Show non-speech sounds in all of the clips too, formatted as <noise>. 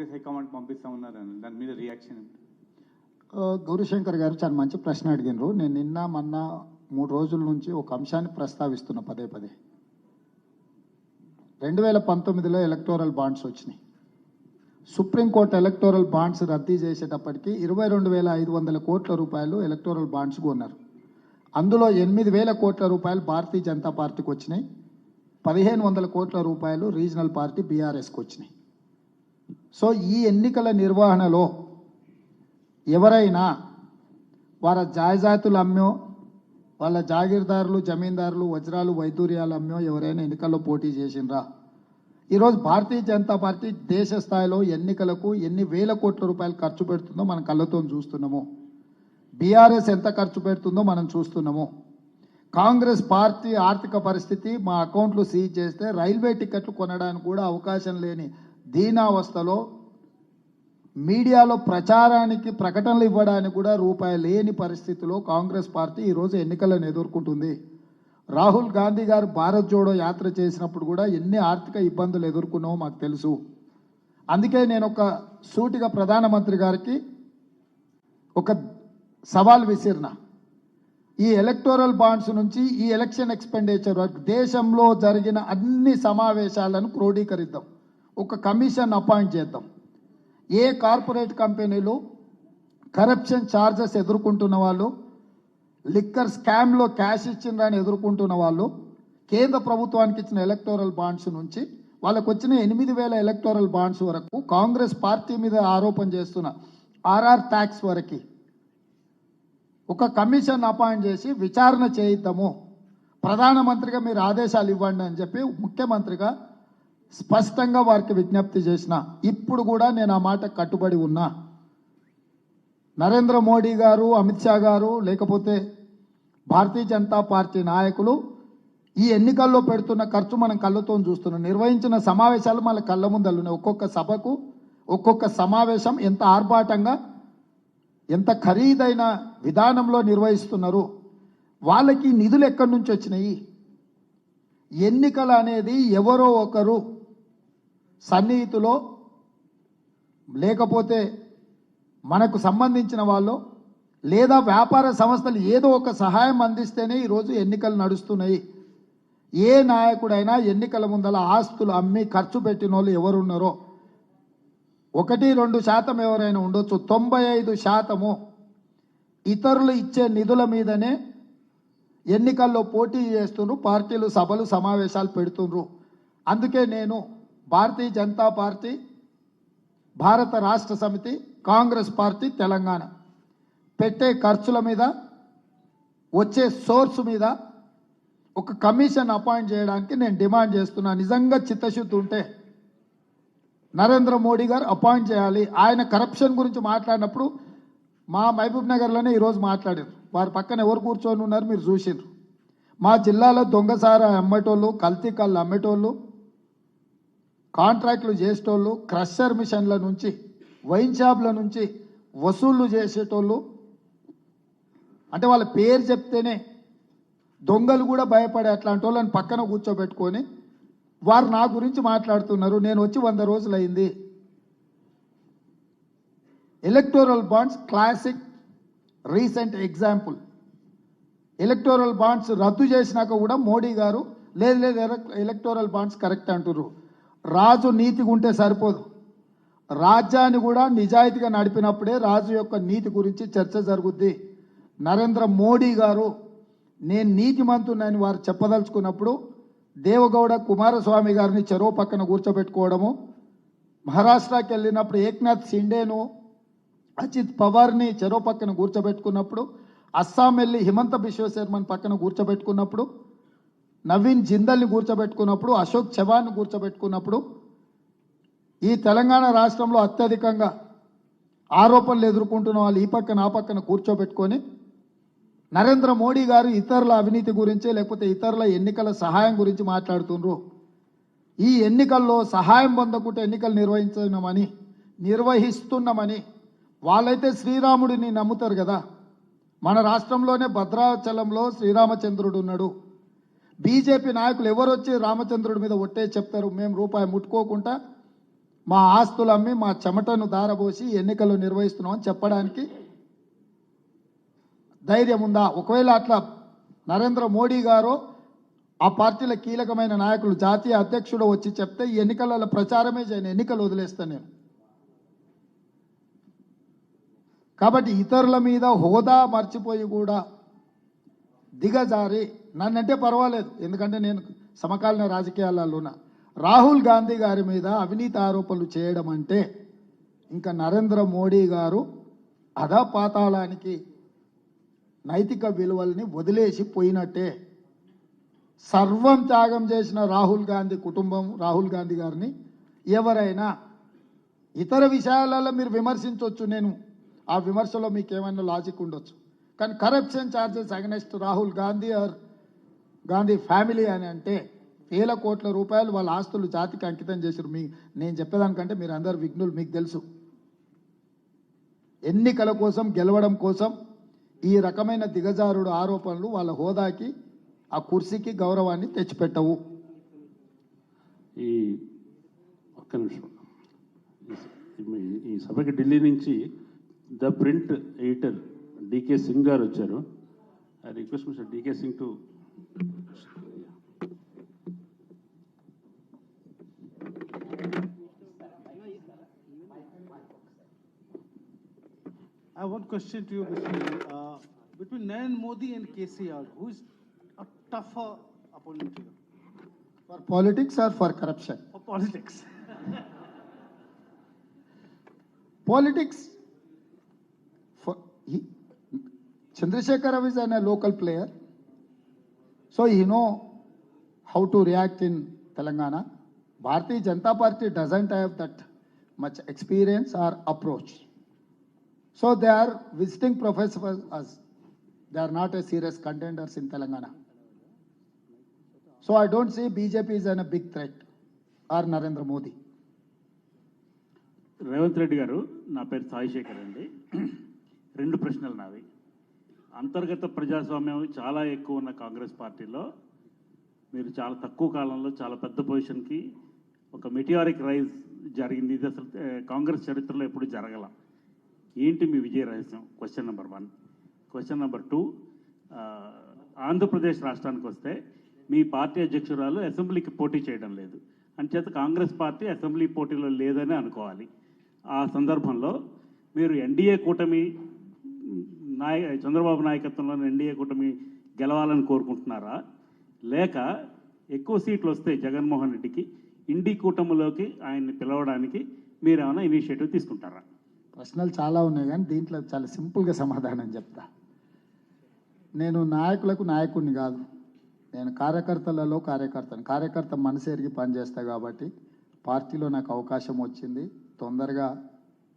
Congress high command పంపిస్తా ఉన్నారు దాని మీద రియాక్షన్ ఏంటి? గౌరీశంకర్ గారు చాలా మంచి ప్రశ్న అడిగినారు. నేను నిన్న మొన్న మూడు రోజుల నుంచి ఒక అంశాన్ని ప్రస్తావిస్తున్నా పదే పదే. రెండు వేల పంతొమ్మిదిలో ఎలక్టోరల్ బాండ్స్ వచ్చినాయి. సుప్రీంకోర్టు ఎలక్టోరల్ బాండ్స్ రద్దీ చేసేటప్పటికి ఇరవై రెండు వేల ఐదు వందల కోట్ల రూపాయలు ఎలక్టోరల్ బాండ్స్ కొన్నారు. అందులో ఎనిమిది వేల కోట్ల రూపాయలు భారతీయ జనతా పార్టీకి వచ్చినాయి. పదిహేను వందల కోట్ల రూపాయలు రీజనల్ పార్టీ బీఆర్ఎస్కి వచ్చినాయి. సో ఈ ఎన్నికల నిర్వహణలో ఎవరైనా వారి జాయజాతులు అమ్మో వాళ్ళ జాగీర్దారులు జమీందారులు వజ్రాలు వైదూర్యాలు అమ్మో ఎవరైనా ఎన్నికల్లో పోటీ చేసిండ్రా? ఈరోజు భారతీయ జనతా పార్టీ దేశ స్థాయిలో ఎన్నికలకు ఎన్ని వేల కోట్ల రూపాయలు ఖర్చు పెడుతుందో మనం కళ్ళతో చూస్తున్నాము. బీఆర్ఎస్ ఎంత ఖర్చు పెడుతుందో మనం చూస్తున్నాము. కాంగ్రెస్ పార్టీ ఆర్థిక పరిస్థితి మా అకౌంట్లు సీజ్ చేస్తే రైల్వే టికెట్లు కొనడానికి కూడా అవకాశం లేని దీనావస్థలో మీడియాలో ప్రచారానికి ప్రకటనలు ఇవ్వడానికి కూడా రూపాయి లేని పరిస్థితిలో కాంగ్రెస్ పార్టీ ఈరోజు ఎన్నికలను ఎదుర్కొంటుంది. రాహుల్ గాంధీ గారు భారత్ జోడో యాత్ర చేసినప్పుడు కూడా ఎన్ని ఆర్థిక ఇబ్బందులు ఎదుర్కొన్నామో మాకు తెలుసు. అందుకే నేను ఒక సూటిగా ప్రధానమంత్రి గారికి ఒక సవాల్ విసిరిన. ఈ ఎలక్టోరల్ బాండ్స్ నుంచి ఈ ఎలక్షన్ ఎక్స్పెండిచర్ వరకు దేశంలో జరిగిన అన్ని సమావేశాలను క్రోడీకరిద్దాం. ఒక కమిషన్ అపాయింట్ చేద్దాం. ఏ కార్పొరేట్ కంపెనీలు కరప్షన్ ఛార్జెస్ ఎదుర్కొంటున్న వాళ్ళు లిక్కర్ స్కామ్లో క్యాష్ ఇచ్చిందని ఎదుర్కొంటున్న వాళ్ళు కేంద్ర ప్రభుత్వానికి ఇచ్చిన ఎలక్టోరల్ బాండ్స్ నుంచి వాళ్ళకు వచ్చిన ఎనిమిది వేల ఎలక్టోరల్ బాండ్స్ వరకు కాంగ్రెస్ పార్టీ మీద ఆరోపణ చేస్తున్న ఆర్ఆర్ ట్యాక్స్ వరకు ఒక కమిషన్ అపాయింట్ చేసి విచారణ చేయిద్దాము. ప్రధానమంత్రిగా మీరు ఆదేశాలు ఇవ్వండి అని చెప్పి ముఖ్యమంత్రిగా స్పష్టంగా వారికి విజ్ఞప్తి చేసిన ఇప్పుడు కూడా నేను ఆ మాట కట్టుబడి ఉన్నా. నరేంద్ర మోడీ గారు అమిత్ షా గారు లేకపోతే భారతీయ జనతా పార్టీ నాయకులు ఈ ఎన్నికల్లో పెడుతున్న ఖర్చు మనం కళ్ళతో చూస్తున్నాం. నిర్వహించిన సమావేశాలు మన కళ్ళ ముందలున్నాయి ఒక్కొక్క సభకు ఒక్కొక్క సమావేశం ఎంత ఆర్భాటంగా ఎంత ఖరీదైన విధానంలో నిర్వహిస్తున్నారు. వాళ్ళకి నిధులు ఎక్కడి నుంచి వచ్చినాయి? ఎన్నికలు అనేది ఎవరో ఒకరు సన్నిహితులో లేకపోతే మనకు సంబంధించిన వాళ్ళు లేదా వ్యాపార సంస్థలు ఏదో ఒక సహాయం అందిస్తేనే ఈరోజు ఎన్నికలు నడుస్తున్నాయి. ఏ నాయకుడైనా ఎన్నికల ముందల ఆస్తులు అమ్మి ఖర్చు పెట్టిన వాళ్ళు ఎవరున్నారో ఒకటి రెండు శాతం ఎవరైనా ఉండొచ్చు. తొంభై ఐదు శాతము ఇతరులు ఇచ్చే నిధుల మీదనే ఎన్నికల్లో పోటీ చేస్తున్నారు పార్టీలు సభలు సమావేశాలు పెడుతుండ్రు. అందుకే నేను భారతీయ జనతా పార్టీ భారత రాష్ట్ర సమితి కాంగ్రెస్ పార్టీ తెలంగాణ. పెట్టే ఖర్చుల మీద వచ్చే సోర్స్ మీద ఒక కమిషన్ అపాయింట్ చేయడానికి నేను డిమాండ్ చేస్తున్నా. నిజంగా చిత్తశుద్ధి ఉంటే నరేంద్ర మోడీ గారు అపాయింట్ చేయాలి. ఆయన కరప్షన్ గురించి మాట్లాడినప్పుడు మా మహబూబ్ నగర్లోనే ఈరోజు మాట్లాడారు. వారి పక్కన ఎవరు కూర్చొని ఉన్నారు మీరు చూసిండ్రు. మా జిల్లాలో దొంగసారా అమ్మేటోళ్ళు కల్తీ కళ్ళు అమ్మేటోళ్ళు కాంట్రాక్టులు చేసేటోళ్ళు క్రషర్ మిషన్ల నుంచి వైన్ షాప్ల నుంచి వసూళ్ళు చేసేటోళ్ళు. అంటే వాళ్ళ పేరు చెప్తేనే దొంగలు కూడా భయపడే అట్లాంటి వాళ్ళని పక్కన కూర్చోబెట్టుకొని వారు నా గురించి మాట్లాడుతున్నారు. నేను వచ్చి వంద రోజులైంది. Electoral bonds classic recent example electoral bonds రద్దు చేసినాక కూడా మోడీ గారు లేదు లేదు ఎలక్టోరల్ బాండ్స్ కరెక్ట్ అంటున్నారు రాజు నీతిగా ఉంటే సరిపోదు. రాజ్యాన్ని కూడా నిజాయితీగా నడిపినప్పుడే రాజు యొక్క నీతి గురించి చర్చ జరుగుద్ది. నరేంద్ర మోడీ గారు నేను నీతిమంతునని వారు చెప్పదలుచుకున్నప్పుడు దేవగౌడ కుమారస్వామి గారిని చెరువు పక్కన కూర్చోబెట్టుకోవడము మహారాష్ట్రకి వెళ్ళినప్పుడు ఏక్నాథ్ షిండేను అజిత్ పవార్ని చెరువు పక్కన కూర్చోబెట్టుకున్నప్పుడు అస్సాం వెళ్ళి హిమంత బిశ్వ శర్మని పక్కన కూర్చోబెట్టుకున్నప్పుడు నవీన్ జిందల్ని కూర్చోబెట్టుకున్నప్పుడు అశోక్ చవాన్ని కూర్చోబెట్టుకున్నప్పుడు ఈ తెలంగాణ రాష్ట్రంలో అత్యధికంగా ఆరోపణలు ఎదుర్కొంటున్న వాళ్ళు ఈ పక్కన ఆ పక్కన కూర్చోబెట్టుకొని నరేంద్ర మోడీ గారు ఇతరుల అవినీతి గురించి లేకపోతే ఇతరుల ఎన్నికల సహాయం గురించి మాట్లాడుతుండ్రు. ఈ ఎన్నికల్లో సహాయం పొందకుంటే ఎన్నికలు నిర్వహించమని నిర్వహిస్తున్నామని వాళ్ళైతే శ్రీరాముడిని నమ్ముతారు కదా. మన రాష్ట్రంలోనే భద్రాచలంలో శ్రీరామచంద్రుడు ఉన్నాడు. బీజేపీ నాయకులు ఎవరు వచ్చి రామచంద్రుడి మీద ఒట్టే చెప్తారు? మేము రూపాయి ముట్టుకోకుండా మా ఆస్తులు అమ్మి మా చెమటను దారబోసి ఎన్నికలు నిర్వహిస్తున్నామని చెప్పడానికి ధైర్యం ఉందా? ఒకవేళ అట్లా నరేంద్ర మోడీ గారు ఆ పార్టీల కీలకమైన నాయకులు జాతీయ అధ్యక్షుడు వచ్చి చెప్తే ఈ ఎన్నికలలో ప్రచారమే చేయను ఎన్నికలు వదిలేస్తాను నేను. కాబట్టి ఇతరుల మీద హోదా మర్చిపోయి కూడా దిగజారి నన్నంటే పర్వాలేదు. ఎందుకంటే నేను సమకాలీన రాజకీయాలలోన రాహుల్ గాంధీ గారి మీద అవినీతి ఆరోపణలు చేయడం అంటే ఇంకా నరేంద్ర మోడీ గారు అధపాతాళానికి నైతిక విలువల్ని వదిలేసి పోయినట్టే. సర్వం త్యాగం చేసిన రాహుల్ గాంధీ కుటుంబం రాహుల్ గాంధీ గారిని ఎవరైనా ఇతర విషయాలలో మీరు విమర్శించవచ్చు నేను ఆ విమర్శలో మీకు ఏమైనా లాజిక్ ఉండొచ్చు. కానీ corruption charges against Rahul Gandhi or Gandhi family అని అంటే వేల కోట్ల రూపాయలు వాళ్ళ ఆస్తులు జాతికి అంకితం చేశారు. మీ నేను చెప్పేదానికంటే మీరు అందరు విఘ్నులు మీకు తెలుసు. ఎన్నికల కోసం గెలవడం కోసం ఈ రకమైన దిగజారుడు ఆరోపణలు వాళ్ళ హోదాకి ఆ కుర్సీకి గౌరవాన్ని తెచ్చిపెట్టవు. ఈ ఒక్క నిమిషం. ఈ సభకి ఢిల్లీ నుంచి the print editor DK Singh గారు వచ్చారు. I request mister DK Singh to I have one question to you, Mr. Uh, between Nayan Modi and KCR, who is a tougher opponent to you? For politics or for corruption? For politics. <laughs> politics. For he, Chandrasekhar is a local player. So ఈ know how to react in Telangana Bharatiya Janata Party doesn't have that much experience or approach so they are visiting professor as they are not a serious contenders in Telangana so I don't see BJP is an big threat or Narendra Modi Revanth Reddy గారు నా పేరు సాయిశేఖర్ అండి. రెండు ప్రశ్నలు నావి. అంతర్గత ప్రజాస్వామ్యం చాలా ఎక్కువ ఉన్న కాంగ్రెస్ పార్టీలో. మీరు చాలా తక్కువ కాలంలో చాలా పెద్ద పొజిషన్కి ఒక మెటియారిక్ రైజ్ జరిగింది. ఇది అసలు కాంగ్రెస్ చరిత్రలో ఎప్పుడు జరగల. ఏంటి మీ విజయ రహస్యం? Question number one question number two Andhra Pradesh రాష్ట్రానికి వస్తే మీ పార్టీ అధ్యక్షురాలు అసెంబ్లీకి పోటీ చేయడం లేదు. అంచేత కాంగ్రెస్ పార్టీ అసెంబ్లీ పోటీలో లేదని అనుకోవాలి. ఆ సందర్భంలో మీరు ఎన్డీఏ కూటమి నాయ చంద్రబాబు నాయకత్వంలోని ఎన్డీఏ కూటమి గెలవాలని కోరుకుంటున్నారా? లేక ఎక్కువ సీట్లు వస్తే జగన్మోహన్ రెడ్డికి ఇండి కూటమిలోకి ఆయన్ని పిలవడానికి మీరు ఏమైనా ఇనిషియేటివ్ తీసుకుంటారా? ప్రశ్నలు చాలా ఉన్నాయి కానీ దీంట్లో చాలా సింపుల్గా సమాధానం చెప్తా. నేను నాయకులకు నాయకుడిని కాదు. నేను కార్యకర్తలలో కార్యకర్తను. కార్యకర్త మనసు ఎరిగి పనిచేస్తా కాబట్టి పార్టీలో నాకు అవకాశం వచ్చింది. తొందరగా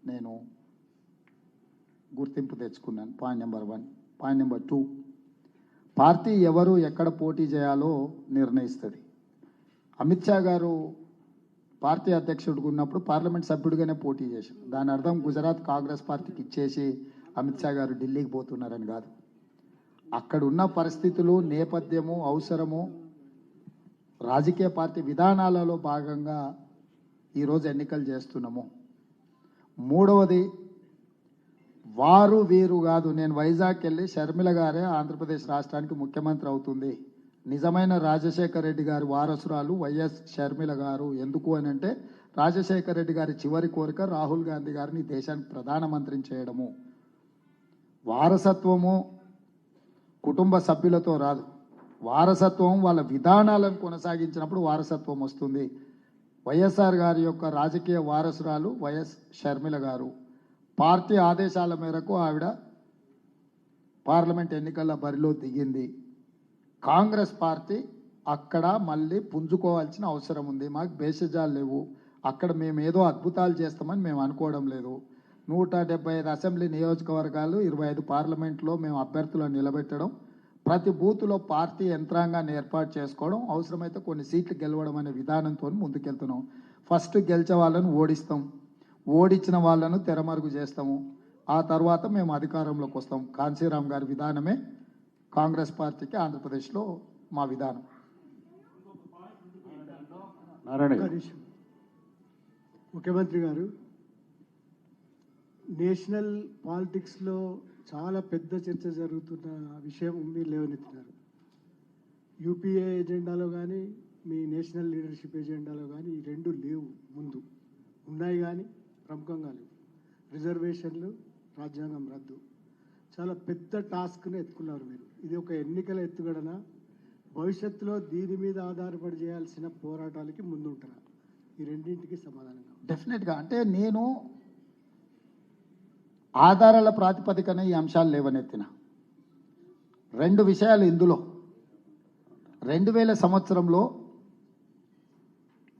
నేను గుర్తింపు తెచ్చుకున్నాను. Point number one point number two party ఎవరు ఎక్కడ పోటీ చేయాలో నిర్ణయిస్తుంది. అమిత్ షా గారు పార్టీ అధ్యక్షుడిగా ఉన్నప్పుడు పార్లమెంట్ సభ్యుడిగానే పోటీ చేశారు. దాని అర్థం గుజరాత్ కాంగ్రెస్ పార్టీకి ఇచ్చేసి అమిత్ షా గారు ఢిల్లీకి పోతున్నారని కాదు. అక్కడ ఉన్న పరిస్థితులు నేపథ్యము అవసరము రాజకీయ పార్టీ విధానాలలో భాగంగా ఈరోజు ఎన్నికలు చేస్తున్నాము. మూడవది వారు వీరు కాదు. నేను వైజాగ్ వెళ్ళి షర్మిల గారే ఆంధ్రప్రదేశ్ రాష్ట్రానికి ముఖ్యమంత్రి అవుతుంది. నిజమైన రాజశేఖర రెడ్డి గారి వారసురాలు వైఎస్ షర్మిల గారు. ఎందుకు అని అంటే రాజశేఖర రెడ్డి గారి చివరి కోరిక రాహుల్ గాంధీ గారిని దేశానికి ప్రధానమంత్రిని చేయడము. వారసత్వము కుటుంబ సభ్యులతో రాదు. వారసత్వం వాళ్ళ విధానాలను కొనసాగించినప్పుడు వారసత్వం వస్తుంది. వైఎస్ఆర్ గారి యొక్క రాజకీయ వారసురాలు వైఎస్ షర్మిల గారు. పార్టీ ఆదేశాల మేరకు ఆవిడ పార్లమెంట్ ఎన్నికల బరిలో దిగింది. కాంగ్రెస్ పార్టీ అక్కడ మళ్ళీ పుంజుకోవాల్సిన అవసరం ఉంది. మాకు భేషజాలు లేవు. అక్కడ మేము ఏదో అద్భుతాలు చేస్తామని మేము అనుకోవడం లేదు. నూట డెబ్బై ఐదు అసెంబ్లీ నియోజకవర్గాలు ఇరవై ఐదు పార్లమెంట్లో మేము అభ్యర్థులను నిలబెట్టడం ప్రతి బూత్లో పార్టీ యంత్రాంగాన్ని ఏర్పాటు చేసుకోవడం అవసరమైతే కొన్ని సీట్లు గెలవడం అనే విధానంతో ముందుకెళ్తున్నాం. ఫస్ట్ గెలిచే వాళ్ళను ఓడిస్తాం. ఓడించిన వాళ్ళను తెరమరుగు చేస్తాము. ఆ తర్వాత మేము అధికారంలోకి వస్తాం. కాంశీరామ్ గారి విధానమే కాంగ్రెస్ పార్టీకి ఆంధ్రప్రదేశ్లో మా విధానం. నారాయణ గారు. ముఖ్యమంత్రి గారు నేషనల్ పాలిటిక్స్లో చాలా పెద్ద చర్చ జరుగుతున్న విషయం మీరు లేవనెత్తినారు. యూపీఏ ఎజెండాలో కానీ మీ నేషనల్ లీడర్షిప్ ఎజెండాలో కానీ ఈ రెండు లేవు ముందు. ఉన్నాయి కానీ ప్రముఖంగా లేవు రిజర్వేషన్లు రాజ్యాంగం రద్దు. చాలా పెద్ద టాస్క్ని ఎత్తుకున్నారు మీరు. ఇది ఒక ఎన్నికల ఎత్తుగడన భవిష్యత్తులో దీని మీద ఆధారపడి చేయాల్సిన పోరాటాలకి ముందుంటారా? ఈ రెండింటికి సమాధానం డెఫినెట్గా అంటే నేను ఆధారాల ప్రాతిపదికన ఈ అంశాలు లేవనెత్తిన. రెండు విషయాలు ఇందులో. రెండు వేల సంవత్సరంలో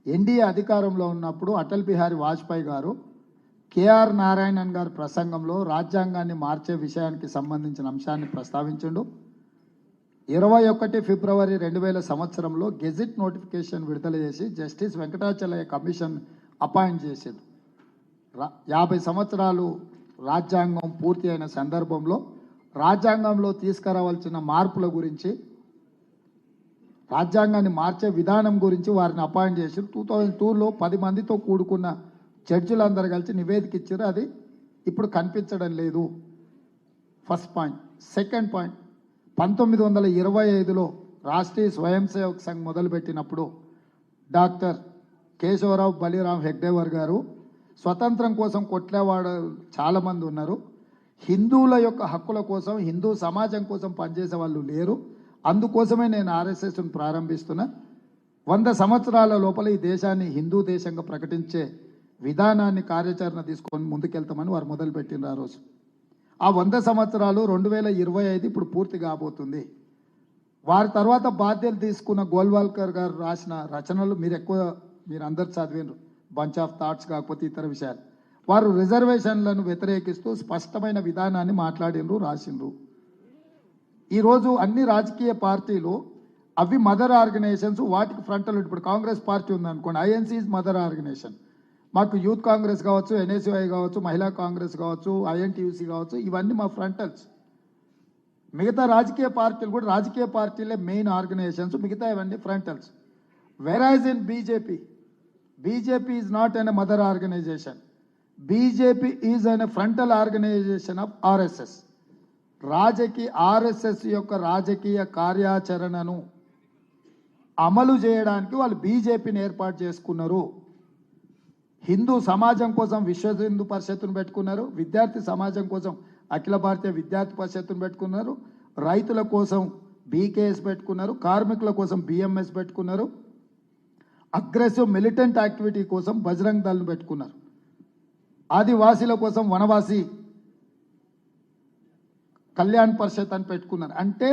ఎన్డీఏ అధికారంలో ఉన్నప్పుడు అటల్ బిహారీ వాజ్పేయి గారు కేఆర్ నారాయణన్ గారి ప్రసంగంలో రాజ్యాంగాన్ని మార్చే విషయానికి సంబంధించిన అంశాన్ని ప్రస్తావించిండు. ఇరవై ఒకటి ఫిబ్రవరి రెండు వేల సంవత్సరంలో గెజిట్ నోటిఫికేషన్ విడుదల చేసి జస్టిస్ వెంకటాచలయ్య కమిషన్ అపాయింట్ చేసింది రా- యాభై సంవత్సరాలు రాజ్యాంగం పూర్తి అయిన సందర్భంలో రాజ్యాంగంలో తీసుకురావాల్సిన మార్పుల గురించి రాజ్యాంగాన్ని మార్చే విధానం గురించి వారిని అపాయింట్ చేసి టూ థౌజండ్ టూలో పది మందితో కూడుకున్న జడ్జిలందరూ కలిసి నివేదిక ఇచ్చారు అది ఇప్పుడు కనిపించడం లేదు. First point. Second point. పంతొమ్మిది వందల ఇరవై ఐదులో రాష్ట్రీయ స్వయం సేవక్ సంఘ్ మొదలుపెట్టినప్పుడు డాక్టర్ కేశవరావు బలిరామ్ హెగ్డేవర్ గారు స్వతంత్రం కోసం కొట్లేవాడు చాలామంది ఉన్నారు. హిందువుల యొక్క హక్కుల కోసం హిందూ సమాజం కోసం పనిచేసే వాళ్ళు లేరు. అందుకోసమే నేను ఆర్ఎస్ఎస్ను ప్రారంభిస్తున్నా. వంద సంవత్సరాల లోపల ఈ దేశాన్ని హిందూ దేశంగా ప్రకటించే విధానాన్ని కార్యాచరణ తీసుకొని ముందుకెళ్తామని వారు మొదలుపెట్టిన ఆ రోజు. ఆ వంద సంవత్సరాలు రెండు వేల ఇరవై ఐదు ఇప్పుడు పూర్తి కాబోతుంది. వారి తర్వాత బాధ్యతలు తీసుకున్న గోల్వాల్కర్ గారు రాసిన రచనలు మీరు ఎక్కువ మీరు అందరు చదివినారు బంచ్ ఆఫ్ థాట్స్ కాకపోతే ఇతర విషయాలు. వారు రిజర్వేషన్లను వ్యతిరేకిస్తూ స్పష్టమైన విధానాన్ని మాట్లాడినరు రాసిండ్రు. ఈరోజు అన్ని రాజకీయ పార్టీలు అవి మదర్ ఆర్గనైజేషన్స్ వాటికి ఫ్రంటల్ ఇప్పుడు కాంగ్రెస్ పార్టీ ఉందనుకోండి ఐఎన్సీ మదర్ ఆర్గనైజేషన్ మాకు యూత్ కాంగ్రెస్ కావచ్చు ఎన్ఎస్యుఐ కావచ్చు మహిళా కాంగ్రెస్ కావచ్చు ఐఎన్టీయూసీ కావచ్చు ఇవన్నీ మా ఫ్రంటల్స్ మిగతా రాజకీయ పార్టీలు కూడా రాజకీయ పార్టీలే మెయిన్ ఆర్గనైజేషన్స్ మిగతా ఇవన్నీ frontals whereas in BJP BJP is not an mother organization BJP is an frontal organization of RSS రాజకీయ ఆర్ఎస్ఎస్ యొక్క రాజకీయ కార్యాచరణను అమలు చేయడానికి వాళ్ళు బీజేపీని ఏర్పాటు చేసుకున్నారు. హిందూ సమాజం కోసం విశ్వ హిందూ పరిషత్తును పెట్టుకున్నారు విద్యార్థి సమాజం కోసం అఖిల భారతీయ విద్యార్థి పరిషత్తును పెట్టుకున్నారు రైతుల కోసం బీకేఎస్ పెట్టుకున్నారు కార్మికుల కోసం బిఎంఎస్ పెట్టుకున్నారు అగ్రెసివ్ మిలిటెంట్ యాక్టివిటీ కోసం బజరంగ్ దళ్ను పెట్టుకున్నారు. ఆదివాసీల కోసం వనవాసి కళ్యాణ్ పరిషత్ అని పెట్టుకున్నారు. అంటే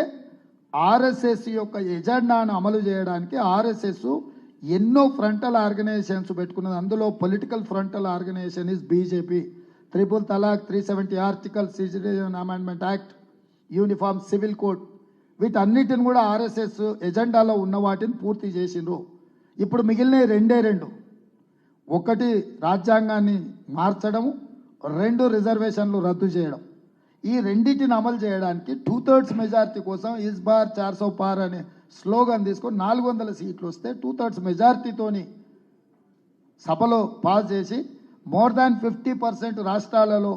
ఆర్ఎస్ఎస్ యొక్క ఎజెండాను అమలు చేయడానికి ఆర్ఎస్ఎస్ ఎన్నో ఫ్రంటల్ ఆర్గనైజేషన్స్ పెట్టుకున్నది. అందులో political frontal organization is BJP triple talaq three seventy article citizen amendment act uniform civil code వీటన్నిటిని కూడా ఆర్ఎస్ఎస్ ఎజెండాలో ఉన్న వాటిని పూర్తి చేసిండ్రు. ఇప్పుడు మిగిలిన రెండే రెండు. ఒకటి రాజ్యాంగాన్ని మార్చడం రెండు రిజర్వేషన్లు రద్దు చేయడం. ఈ రెండింటిని అమలు చేయడానికి టూ థర్డ్స్ మెజారిటీ కోసం ఇస్ బార్ పార్ అనే స్లోగన్ తీసుకొని నాలుగు వందల సీట్లు వస్తే టూ థర్డ్స్ మెజారిటీతోని సభలో పాస్ చేసి మోర్ దాన్ ఫిఫ్టీ పర్సెంట్ రాష్ట్రాలలో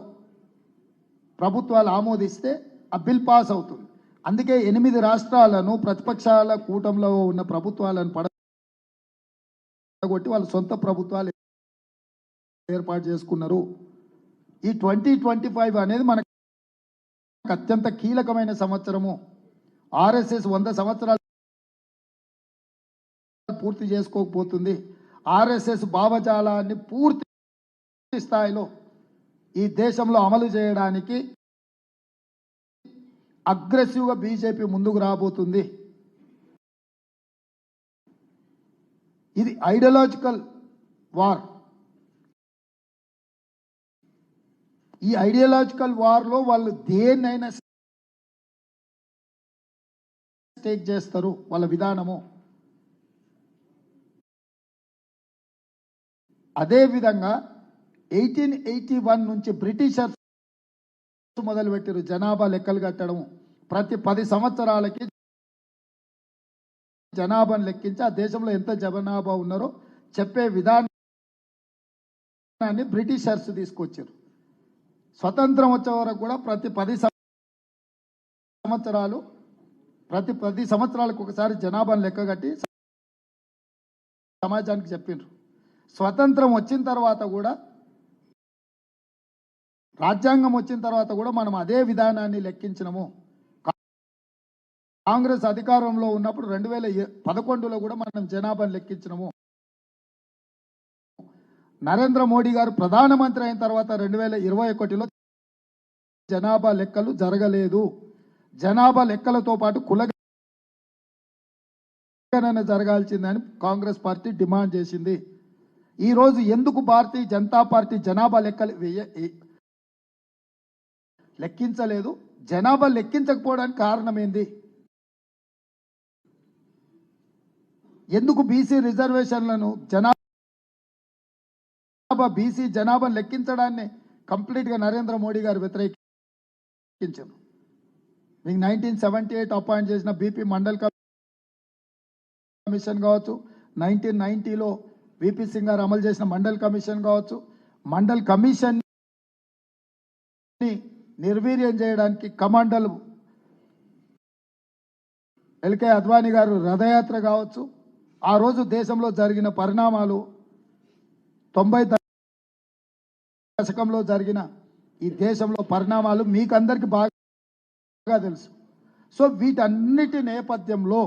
ప్రభుత్వాలు ఆమోదిస్తే ఆ బిల్ పాస్ అవుతుంది. అందుకే ఎనిమిది రాష్ట్రాలను ప్రతిపక్షాల కూటంలో ఉన్న ప్రభుత్వాలను పడగొట్టి వాళ్ళ సొంత ప్రభుత్వాలు ఏర్పాటు చేసుకున్నారు. ఈ ట్వంటీ ట్వంటీ ఫైవ్ అనేది మనకు అత్యంత కీలకమైన సంవత్సరము. ఆర్ఎస్ఎస్ వంద సంవత్సరాలు పూర్తి చేసుకోకపోతుంది. ఆర్ఎస్ఎస్ భావజాలాన్ని పూర్తి స్థాయిలో ఈ దేశంలో అమలు చేయడానికి అగ్రెసివ్గా బీజేపీ ముందుకు రాబోతుంది. ఇది ఐడియలాజికల్ వార్. ఈ ఐడియలాజికల్ వార్లో వాళ్ళు దేన్నైనా స్టేక్ చేస్తారు వాళ్ళ విధానము. అదేవిధంగా ఎయిటీన్ ఎయిటీ వన్ నుంచి బ్రిటిషర్స్ మొదలుపెట్టారు. జనాభా లెక్కలు కట్టడం. ప్రతి పది సంవత్సరాలకి జనాభాను లెక్కించి ఆ దేశంలో ఎంత జనాభా ఉన్నారో చెప్పే విధానం విధానాన్ని బ్రిటిషర్స్ తీసుకొచ్చారు. స్వతంత్రం వచ్చే వరకు కూడా ప్రతి పది సంవత్సరాలు ప్రతి పది సంవత్సరాలకు ఒకసారి జనాభాను లెక్కగట్టి సమాజానికి చెప్పిండ్రు స్వతంత్రం వచ్చిన తర్వాత కూడా రాజ్యాంగం వచ్చిన తర్వాత కూడా మనం అదే విధానాన్ని లెక్కించినము. కాంగ్రెస్ అధికారంలో ఉన్నప్పుడు రెండు వేల పదకొండులో కూడా మనం జనాభాను లెక్కించినము. నరేంద్ర మోడీ గారు ప్రధానమంత్రి అయిన తర్వాత రెండు వేల ఇరవై ఒకటిలో జనాభా లెక్కలు జరగలేదు. జనాభా లెక్కలతో పాటు కులగణన జరగాల్సిందని కాంగ్రెస్ పార్టీ డిమాండ్ చేసింది. ఈరోజు ఎందుకు భారతీయ జనతా పార్టీ జనాభా లెక్కలు వేయ లెక్కించలేదు? జనాభా లెక్కించకపోవడానికి కారణం ఏంది ఎందుకు బీసీ రిజర్వేషన్లను జనాభా బీసీ జనాభా లెక్కించడాన్ని కంప్లీట్గా నరేంద్ర మోడీ గారు వ్యతిరేకించారు. మీకు నైన్టీన్ సెవెంటీ ఎయిట్ అపాయింట్ చేసిన బీపీ మండల్ కమిషన్ కావచ్చు నైన్టీన్ నైన్టీలో విపి సింగ్ గారు అమలు చేసిన మండల్ కమిషన్ కావచ్చు మండల్ కమిషన్ నిర్వీర్యం చేయడానికి కమాండల్ ఎల్కే అద్వానీ గారు రథయాత్ర కావచ్చు ఆ రోజు దేశంలో జరిగిన పరిణామాలు తొంభై దశకంలో జరిగిన ఈ దేశంలో పరిణామాలు మీకందరికి బాగా తెలుసు. సో వీటన్నిటి నేపథ్యంలో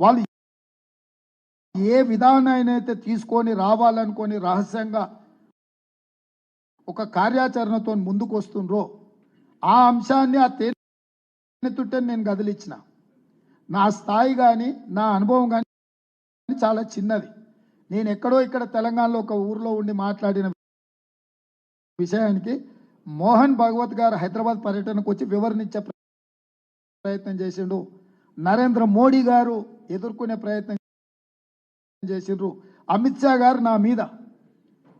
వాళ్ళు ఏ విధానాన్ని అయితే తీసుకొని రావాలనుకొని రహస్యంగా ఒక కార్యాచరణతో ముందుకు వస్తుండ్రో ఆ అంశాన్ని ఆ తేనెతుట్టని నేను కదిలిచ్చిన. నా స్థాయి కానీ నా అనుభవం కానీ చాలా చిన్నది. నేను ఎక్కడో ఇక్కడ తెలంగాణలో ఒక ఊర్లో ఉండి మాట్లాడిన విషయానికి మోహన్ భగవత్ గారు హైదరాబాద్ పర్యటనకు వచ్చి వివరణించే ప్రయత్నం చేసిండు. నరేంద్ర మోడీ గారు ఎదుర్కొనే ప్రయత్నం చేసిండ్రు. అమిత్ షా గారు నా మీద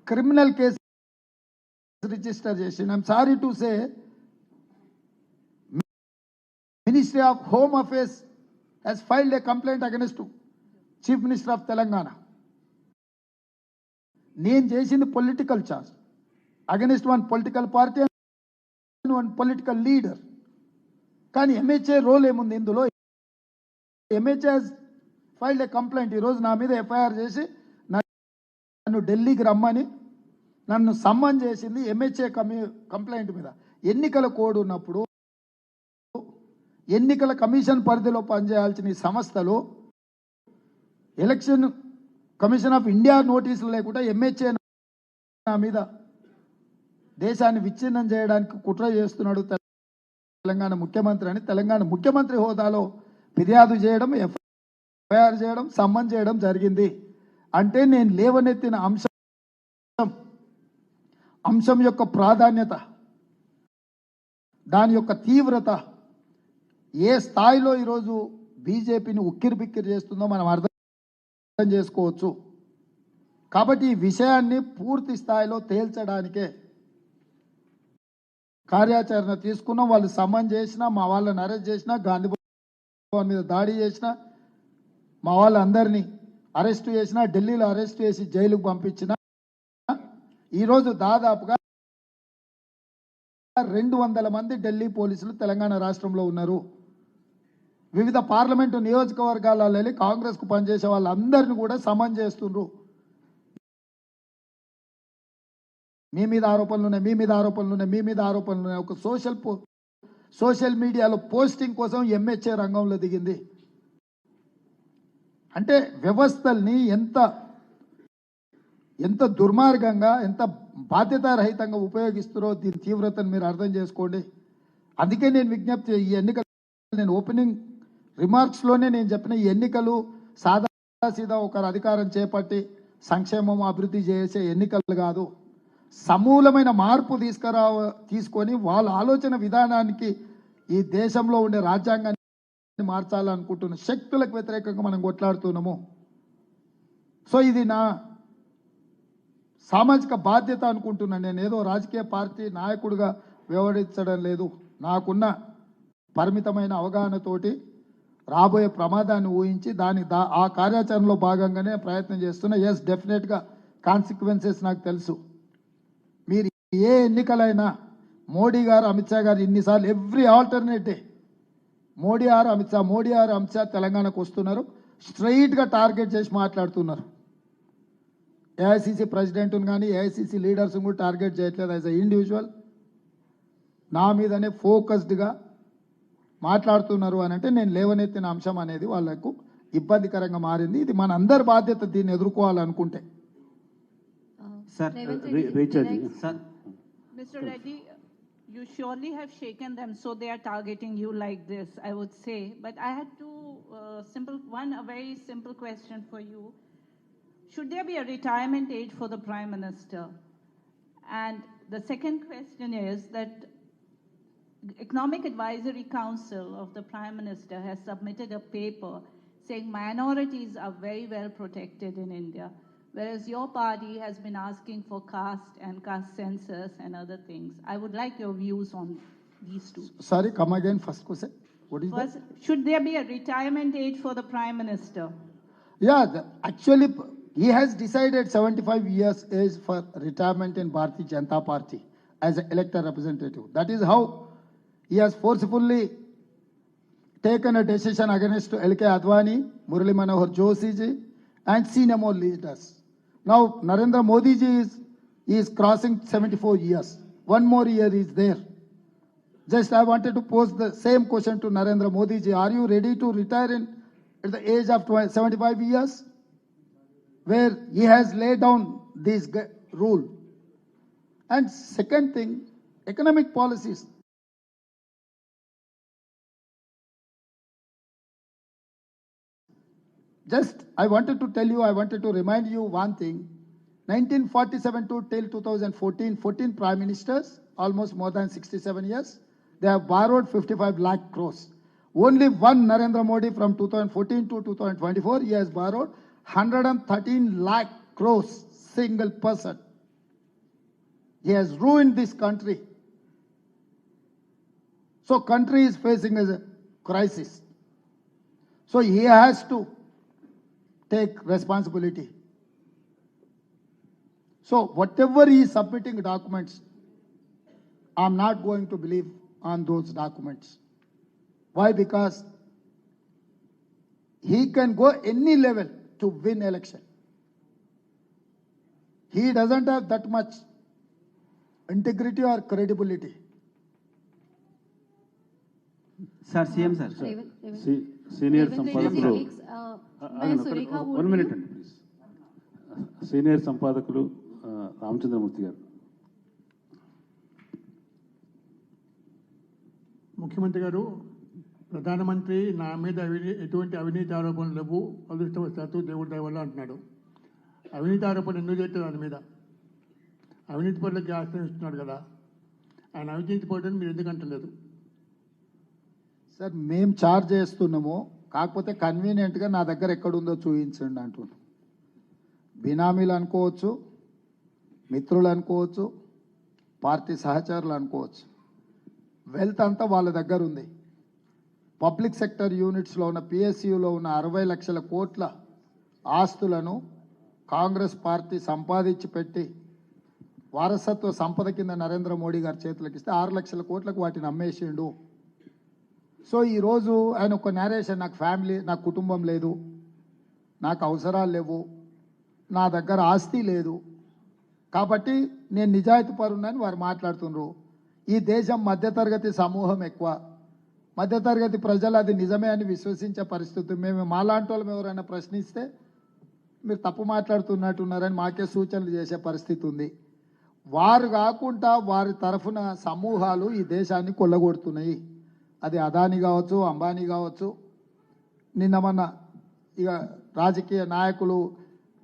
క్రిమినల్ కేసు రిజిస్టర్ చేసిండు. I'm sorry to say ministry of home affairs has filed a complaint against chief minister of Telangana నేను చేసింది political charge against one political party one political leader కానీ ఎంహెచ్ఏ రోల్ ఏముంది ఇందులో? MHA filed a complaint ఈరోజు నా మీద FIR చేసి నన్ను ఢిల్లీకి రమ్మని నన్ను సమ్మన్ చేసింది ఎంహెచ్ఏ కమి కంప్లైంట్ మీద. ఎన్నికల కోడ్ ఉన్నప్పుడు ఎన్నికల కమిషన్ పరిధిలో పనిచేయాల్సిన సంస్థలు ఎలక్షన్ కమిషన్ ఆఫ్ ఇండియా నోటీసులు లేకుండా ఎంహెచ్ఏ నా మీద దేశాన్ని విచ్ఛిన్నం చేయడానికి కుట్ర చేస్తున్నాడు తెలంగాణ ముఖ్యమంత్రి అని తెలంగాణ ముఖ్యమంత్రి హోదాలో ఫిర్యాదు చేయడం ఎఫ్ తయారు చేయడం సమ్మన్ చేయడం జరిగింది. అంటే నేను లేవనెత్తిన అంశం అంశం యొక్క ప్రాధాన్యత దాని యొక్క తీవ్రత ఏ స్థాయిలో ఈరోజు బీజేపీని ఉక్కిరి బిక్కిరి చేస్తుందో మనం అర్థం చేసుకోవచ్చు. కాబట్టి ఈ విషయాన్ని పూర్తి స్థాయిలో తేల్చడానికే కార్యాచరణ తీసుకున్నాం. వాళ్ళు సమ్మన్ చేసినా మా వాళ్ళని అరెస్ట్ చేసినా గాంధీ భవన్ మీద దాడి చేసినా మా వాళ్ళందరినీ అరెస్ట్ చేసినా ఢిల్లీలో అరెస్ట్ చేసి జైలుకు పంపించిన ఈరోజు దాదాపుగా రెండు వందల మంది ఢిల్లీ పోలీసులు తెలంగాణ రాష్ట్రంలో ఉన్నారు. వివిధ పార్లమెంటు నియోజకవర్గాలలో వెళ్ళి కాంగ్రెస్కు పనిచేసే వాళ్ళందరినీ కూడా సమన్ చేస్తుండ్రు. మీ మీద ఆరోపణలు ఉన్నాయి మీ మీద ఆరోపణలున్నాయి మీ మీద ఆరోపణలు ఉన్నాయి. ఒక సోషల్ పో సోషల్ మీడియాలో పోస్టింగ్ కోసం ఎంహెచ్ఏ రంగంలో దిగింది. అంటే వ్యవస్థల్ని ఎంత ఎంత దుర్మార్గంగా ఎంత బాధ్యతారహితంగా ఉపయోగిస్తారో దీని తీవ్రతను మీరు అర్థం చేసుకోండి. అందుకే నేను విజ్ఞప్తి ఈ ఎన్నికలు నేను ఓపెనింగ్ రిమార్క్స్లోనే నేను చెప్పిన ఈ ఎన్నికలు సాదా సీదా ఒకరు అధికారం చేపట్టి సంక్షేమం అభివృద్ధి చేసే ఎన్నికలు కాదు. సమూలమైన మార్పు తీసుకురా తీసుకొని వాళ్ళ ఆలోచన విధానానికి ఈ దేశంలో ఉండే రాజ్యాంగాన్ని మార్చాలనుకుంటున్నాం శక్తులకు వ్యతిరేకంగా మనం కొట్లాడుతున్నాము. సో ఇది నా సామాజిక బాధ్యత అనుకుంటున్నాను నేను ఏదో రాజకీయ పార్టీ నాయకుడిగా వ్యవహరించడం లేదు. నాకున్న పరిమితమైన అవగాహనతోటి రాబోయే ప్రమాదాన్ని ఊహించి దాని దా ఆ కార్యాచరణలో భాగంగానే ప్రయత్నం చేస్తున్నా. ఎస్ డెఫినెట్గా కాన్సిక్వెన్సెస్ నాకు తెలుసు. మీరు ఏ ఎన్నికలైనా మోడీ గారు అమిత్ షా గారు ఇన్నిసార్లు ఎవ్రీ ఆల్టర్నేటివ్ మోడీ ఆరు అమిత్ షా మోడీ ఆరు అమిత్ షా తెలంగాణకు వస్తున్నారు. స్ట్రైట్గా టార్గెట్ చేసి మాట్లాడుతున్నారు. ఏఐసిసి ప్రెసిడెంట్ని కానీ ఏఐసిసి లీడర్స్ని కూడా టార్గెట్ చేయట్లేదు యాజ్ అ ఇండివిజువల్. నా మీదనే ఫోకస్డ్గా మాట్లాడుతున్నారు అని అంటే నేను లేవనెత్తిన అంశం అనేది వాళ్ళకు ఇబ్బందికరంగా మారింది. ఇది మన అందరి బాధ్యత దీన్ని ఎదుర్కోవాలనుకుంటే. Sir, Revant Re- Reddy, you surely have shaken them, so they are targeting you like this, I would say. But I had two uh, simple, one, a very simple question for you. Should there be a retirement age for the Prime Minister? And the second question is that Economic Advisory Council of the Prime Minister has submitted a paper saying minorities are very well protected in India, whereas your party has been asking for caste and caste census and other things. I would like your views on these two. Sorry, come again, first question. What is first, that? Should there be a retirement age for the Prime Minister? Yeah, the, actually, he has decided 75 years age for retirement in Bharati Janta Party as an elected representative. That is how he has forcefully taken a decision against L.K. Advani, Murali Manohar Joshi ji, and senior leaders. Now, Narendra Modi ji is, is crossing 74 years. One more year is there. Just I wanted to pose the same question to Narendra Modi ji. Are you ready to retire in at the age of 20 75 years? Where he has laid down this rule. And second thing, economic policies. Just, I wanted to tell you, I wanted to remind you one thing. 1947 to till 2014, 14 prime ministers, almost more than 67 years, they have borrowed 55 lakh crores. Only one Narendra Modi from 2014 to 2024, he has borrowed 113 lakh crores, single person. He has ruined this country. So country is facing a crisis. So he has to take responsibility. So whatever he is submitting documents, I'm not going to believe on those documents. Why? Because he can go any level to win election. He doesn't have that much integrity or credibility. sir, CM sir. Revant- Revant- సీ- one minute you- అండి please senior సంపాదకులు రామచంద్రమూర్తి గారు. ముఖ్యమంత్రి గారు ప్రధానమంత్రి నా మీద అవినీ ఎటువంటి అవినీతి ఆరోపణలు లేవు అదృష్టవశాత్తు దేవుడి దయ వల్ల అంటున్నాడు. అవినీతి ఆరోపణలు ఎందుకు చేస్తారు దాని మీద? అవినీతి పనులకి ఆశ్రయిస్తున్నాడు కదా. ఆయన అవినీతి పనులను మీరు ఎందుకు అంటలేదు? సార్ మేము చార్జ్ చేస్తున్నాము కాకపోతే కన్వీనియంట్గా నా దగ్గర ఎక్కడుందో చూపించండి అంటున్నాం బినామీలు అనుకోవచ్చు మిత్రులు అనుకోవచ్చు పార్టీ సహచరులు అనుకోవచ్చు. వెల్త్ అంతా వాళ్ళ దగ్గర ఉంది. పబ్లిక్ సెక్టర్ యూనిట్స్లో ఉన్న పిఎస్యులో ఉన్న అరవై లక్షల కోట్ల ఆస్తులను కాంగ్రెస్ పార్టీ సంపాదించి పెట్టి వారసత్వ సంపద కింద నరేంద్ర మోడీ గారి చేతులకు ఇస్తే ఆరు లక్షల కోట్లకు వాటిని అమ్మేసిండు. సో ఈరోజు ఆయన ఒక నేరేషన్ నాకు ఫ్యామిలీ నాకు కుటుంబం లేదు. నాకు అవసరాలు లేవు. నా దగ్గర ఆస్తి లేదు. కాబట్టి నేను నిజాయితీ పరునని వారు మాట్లాడుతున్నారు ఈ దేశం మధ్యతరగతి సమూహం ఎక్కువ. మధ్యతరగతి ప్రజలు అది నిజమే అని విశ్వసించే పరిస్థితి. మేము మాలాంటి వాళ్ళం ఎవరైనా ప్రశ్నిస్తే మీరు తప్పు మాట్లాడుతున్నట్టున్నారని మాకే సూచనలు చేసే పరిస్థితి ఉంది. వారు కాకుండా వారి తరఫున సమూహాలు ఈ దేశాన్ని కొల్లగొడుతున్నాయి. అది అదాని కావచ్చు అంబానీ కావచ్చు. నిన్న మొన్న ఇక రాజకీయ నాయకులు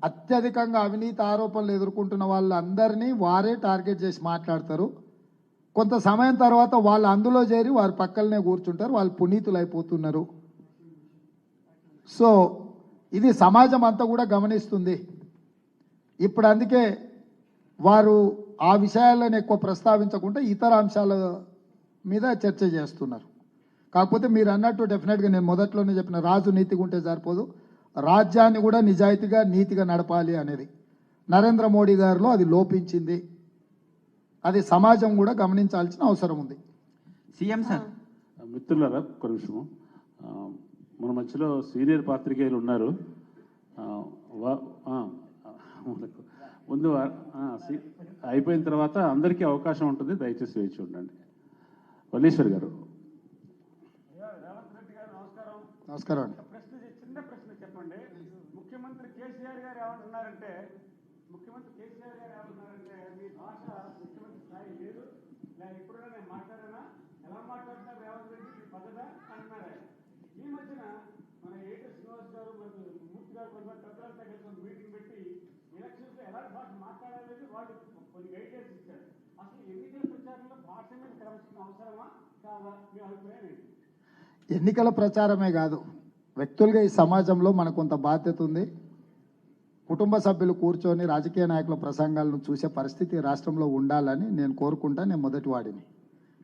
అత్యధికంగా అవినీతి ఆరోపణలు ఎదుర్కొంటున్న వాళ్ళందరినీ వారే టార్గెట్ చేసి మాట్లాడతారు. కొంత సమయం తర్వాత వాళ్ళు అందులో చేరి వారి పక్కలనే కూర్చుంటారు వాళ్ళు పునీతులు అయిపోతున్నారు సో ఇది సమాజం అంతా కూడా గమనిస్తుంది. ఇప్పుడు అందుకే వారు ఆ విషయాలను ఎక్కువ ప్రస్తావించకుండా ఇతర అంశాల మీద చర్చ చేస్తున్నారు. కాకపోతే మీరు అన్నట్టు డెఫినెట్గా నేను మొదట్లోనే చెప్పిన రాజు నీతిగా ఉంటే సరిపోదు. రాజ్యాన్ని కూడా నిజాయితీగా నీతిగా నడపాలి అనేది నరేంద్ర మోడీ గారిలో అది లోపించింది. అది సమాజం కూడా గమనించాల్సిన అవసరం ఉంది. CM sir. మిత్రులారా ఒక్క నిమిషము. ఆ, మన మధ్యలో సీనియర్ పాత్రికేయులు ఉన్నారు. ముందు అయిపోయిన తర్వాత అందరికీ అవకాశం ఉంటుంది. దయచేసి వేచి ఉండండి. వల్లీశ్వర్ గారు నమస్కారం అండి. ప్రశ్న చిన్న ప్రశ్న చెప్పండి. ముఖ్యమంత్రి కేసీఆర్ గారు ఏమంటున్నారంటే ముఖ్యమంత్రి కేసీఆర్ గారు ఏమంటున్నారంటే మీ భాష ముఖ్యమంత్రి స్థాయి లేదు. నేను ఎప్పుడైనా నేను మాట్లాడానా? ఎలా మాట్లాడుతున్నారు రేవంత్ మీ పద్ధత? అంటున్నారు. ఈ మధ్యన మన ఏటి శ్రీనివాస్ గారు మరియు మూర్తి గారు కొంతమంది పెద్దలంతా కలిసి మీటింగ్ పెట్టి ఎలక్షన్స్లో ఎలాంటి భాష మాట్లాడాలని వాళ్ళు కొన్ని గైడ్లైన్స్ ఇచ్చారు. అసలు ఎన్నికల ప్రచారంలో భాష మీద క్రమశిక్షణ అవసరమా? కాదా? మీ అభిప్రాయం ఏంటి? ఎన్నికల ప్రచారమే కాదు వ్యక్తులుగా ఈ సమాజంలో మనకు కొంత బాధ్యత ఉంది. కుటుంబ సభ్యులు కూర్చొని రాజకీయ నాయకుల ప్రసంగాలను చూసే పరిస్థితి రాష్ట్రంలో ఉండాలని నేను కోరుకుంటా నేను మొదటి వాడిని.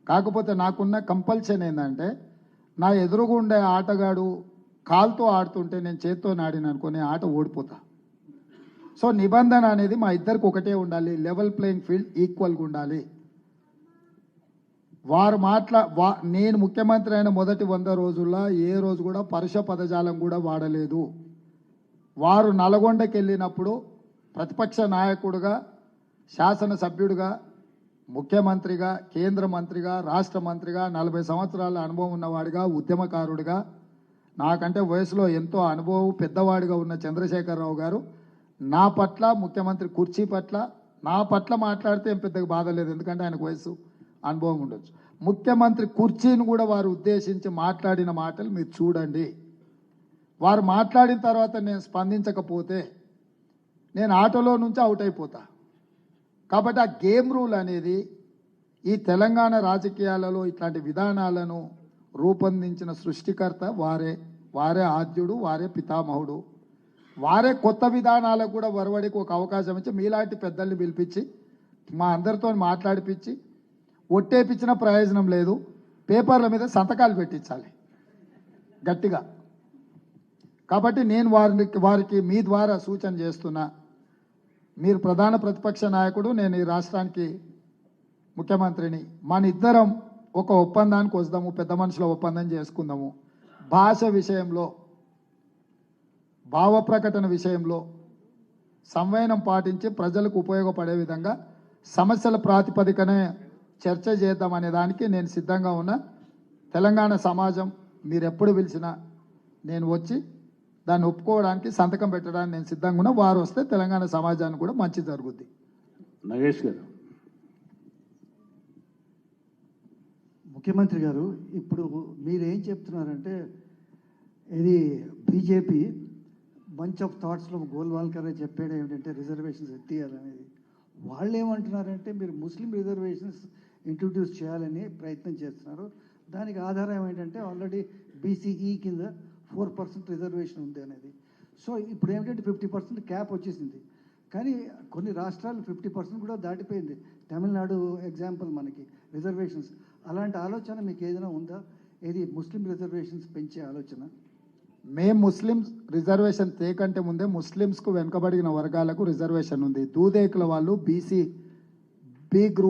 కాకపోతే నాకున్న కంపల్షన్ ఏంటంటే నా ఎదురుగా ఉండే ఆటగాడు కాల్తో ఆడుతుంటే నేను చేత్తో నాడిన అనుకునే ఆట ఓడిపోతా. సో నిబంధన అనేది మా ఇద్దరికి ఒకటే ఉండాలి లెవెల్ ప్లేయింగ్ ఫీల్డ్ ఈక్వల్గా ఉండాలి. వారు మాట్లా వా నేను ముఖ్యమంత్రి అయిన మొదటి వంద రోజుల్లో ఏ రోజు కూడా పరుష పదజాలం కూడా వాడలేదు. వారు నల్గొండకి వెళ్ళినప్పుడు ప్రతిపక్ష నాయకుడుగా శాసనసభ్యుడిగా ముఖ్యమంత్రిగా కేంద్ర మంత్రిగా రాష్ట్ర మంత్రిగా నలభై సంవత్సరాల అనుభవం ఉన్నవాడిగా ఉద్యమకారుడిగా నాకంటే వయసులో ఎంతో అనుభవం పెద్దవాడిగా ఉన్న చంద్రశేఖరరావు గారు నా పట్ల ముఖ్యమంత్రి కుర్చీ పట్ల నా పట్ల మాట్లాడితే ఏం పెద్దగా బాధ లేదు ఎందుకంటే ఆయనకు వయసు అనుభవం ఉండొచ్చు. ముఖ్యమంత్రి కుర్చీని కూడా వారు ఉద్దేశించి మాట్లాడిన మాటలు మీరు చూడండి. వారు మాట్లాడిన తర్వాత నేను స్పందించకపోతే నేను ఆటోలో నుంచి అవుట్ అయిపోతా. కాబట్టి ఆ గేమ్ రూల్ అనేది ఈ తెలంగాణ రాజకీయాలలో ఇట్లాంటి విధానాలను రూపొందించిన సృష్టికర్త వారే వారే ఆద్యుడు వారే పితామహుడు. వారే కొత్త విధానాలకు కూడా వరవడికి ఒక అవకాశం ఇచ్చి మీలాంటి పెద్దల్ని పిలిపించి మా అందరితో మాట్లాడిపించి ఒట్టేపించిన ప్రయోజనం లేదు. పేపర్ల మీద సంతకాలు పెట్టించాలి. గట్టిగా. కాబట్టి నేను వారికి వారికి మీ ద్వారా సూచన చేస్తున్నా. మీరు ప్రధాన ప్రతిపక్ష నాయకుడు నేను ఈ రాష్ట్రానికి ముఖ్యమంత్రిని. మన ఇద్దరం ఒక ఒప్పందానికి వస్తాము పెద్ద మనుషుల ఒప్పందం చేసుకుందాము. భాష విషయంలో భావ ప్రకటన విషయంలో సంవయనం పాటించి ప్రజలకు ఉపయోగపడే విధంగా సమస్యల ప్రాతిపదికనే చర్చ చేద్దాం అనే దానికి నేను సిద్ధంగా ఉన్నా. తెలంగాణ సమాజం మీరు ఎప్పుడు పిలిచినా నేను వచ్చి దాన్ని ఒప్పుకోవడానికి సంతకం పెట్టడానికి నేను సిద్ధంగా ఉన్నా. వారు వస్తే తెలంగాణ సమాజానికి కూడా మంచి జరుగుద్ది. నగేష్ గారు. ముఖ్యమంత్రి గారు ఇప్పుడు మీరు ఏం చెప్తున్నారంటే ఇది బీజేపీ బంచ్ ఆఫ్ థాట్స్లో గోల్వాల్కర్ చెప్పాడు ఏమిటంటే రిజర్వేషన్స్ ఎత్తియాలనేది వాళ్ళు ఏమంటున్నారంటే మీరు ముస్లిం రిజర్వేషన్స్ ఇంట్రొడ్యూస్ చేయాలని ప్రయత్నం చేస్తున్నారు. దానికి ఆధారం ఏంటంటే ఆల్రెడీ బీసీఈ కింద ఫోర్ పర్సెంట్ రిజర్వేషన్ ఉంది అనేది. సో ఇప్పుడు ఏమిటంటే ఫిఫ్టీ పర్సెంట్ క్యాప్ వచ్చేసింది. కానీ కొన్ని రాష్ట్రాలు ఫిఫ్టీ పర్సెంట్ కూడా దాటిపోయింది. తమిళనాడు ఎగ్జాంపుల్ మనకి రిజర్వేషన్స్ అలాంటి ఆలోచన మీకు ఏదైనా ఉందా? ఏది ముస్లిం రిజర్వేషన్స్ పెంచే ఆలోచన? మేము ముస్లిమ్స్ రిజర్వేషన్ తేకంటే ముందే ముస్లిమ్స్కు వెనుకబడిన వర్గాలకు రిజర్వేషన్ ఉంది. దూదేకుల వాళ్ళు బీసీ బి గ్రూప్